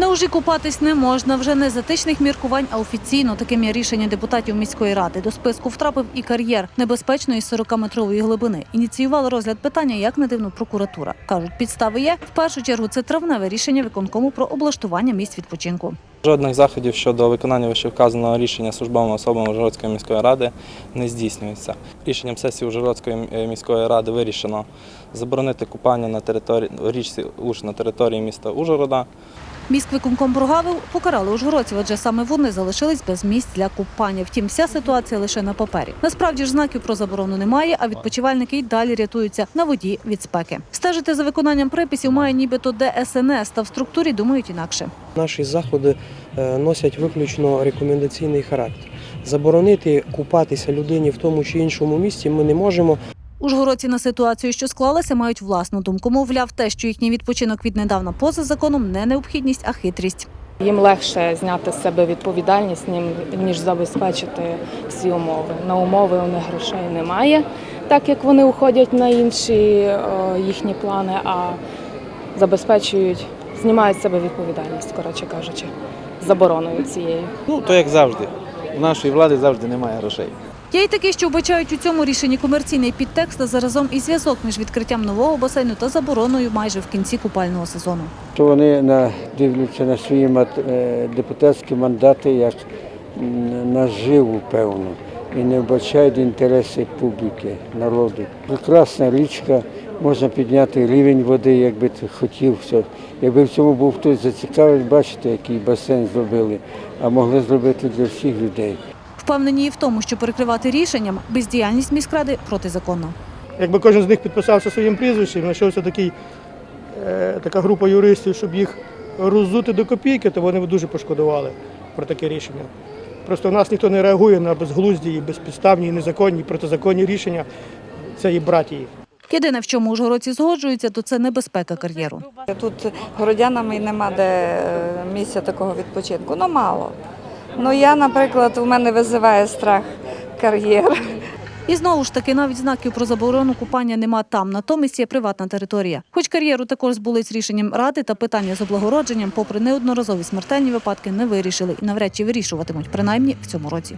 На ужі купатись не можна вже не з етичних міркувань, а офіційно таким є рішення депутатів міської ради. До списку втрапив і кар'єр небезпечної 40-метрової глибини. Ініціювала розгляд питання, як не дивно, прокуратура. кажуть, підстави є. В першу чергу це травневе рішення виконкому про облаштування місць відпочинку. Жодних заходів щодо виконання вищевказаного річення службовими особами Ужгородської міської ради не здійснюється. Рішенням сесії Ужгородської е, міської ради вирішено заборонити купання на території річці Уж на території міста Ужгорода. Міськвиконком прогавив, покарали ужгородців, адже саме вони залишились без місць для купання. Втім, вся ситуація лише на папері. Насправді ж знаків про заборону немає, а відпочивальники й далі рятуються на воді від спеки. Стежити за виконанням приписів має нібито ДСНС, та в структурі думають інакше. Наші заходи е, носять виключно рекомендаційний характер. Заборонити купатися людині в тому чи іншому місці ми не можемо. Ужгородці на ситуацію, що склалася, мають власну думку. Мовляв, те, що їхній відпочинок віднедавна поза законом, не необхідність, а хитрість. Їм легше зняти з себе відповідальність, ніж забезпечити всі умови. На умови у них грошей немає, так як вони уходять на інші е, їхні плани, а забезпечують, знімають з себе відповідальність, коротше кажучи, забороною цією. Ну, то як завжди. У нашої влади завжди немає грошей. Є й такі, що вбачають у цьому рішенні комерційний підтекст, а заразом і зв'язок між відкриттям нового басейну та забороною майже в кінці купального сезону. то вони дивляться на свої е, депутатські мандати як наживу, певно, і не вбачають інтереси публіки, народу. Прекрасна річка, можна підняти рівень води, якби ти хотів. Якби в цьому був хтось зацікавлений, бачите, який басейн зробили, а могли зробити для всіх людей. Впевнені і в тому, що перекривати рішенням бездіяльність міськради протизаконна. Якби кожен з них підписався своїм прізвищем, знайшовся такий, е, така група юристів, щоб їх роззути до копійки, то вони б дуже пошкодували про таке рішення. Просто в нас ніхто не реагує на безглузді, і безпідставні, і незаконні, і протизаконні рішення цієї братії. Єдине, в чому ужгородці згоджуються, то це небезпека кар'єру. Тут городянам і нема де е, місця такого відпочинку. Ну мало. Ну я, наприклад, у мене визиває страх кар'єр. І знову ж таки, навіть знаків про заборону купання нема там. Натомість є приватна територія. Хоч кар'єру також збули з рішенням ради та питання з облагородженням, попри неодноразові смертельні випадки, не вирішили і навряд чи вирішуватимуть, принаймні в цьому році.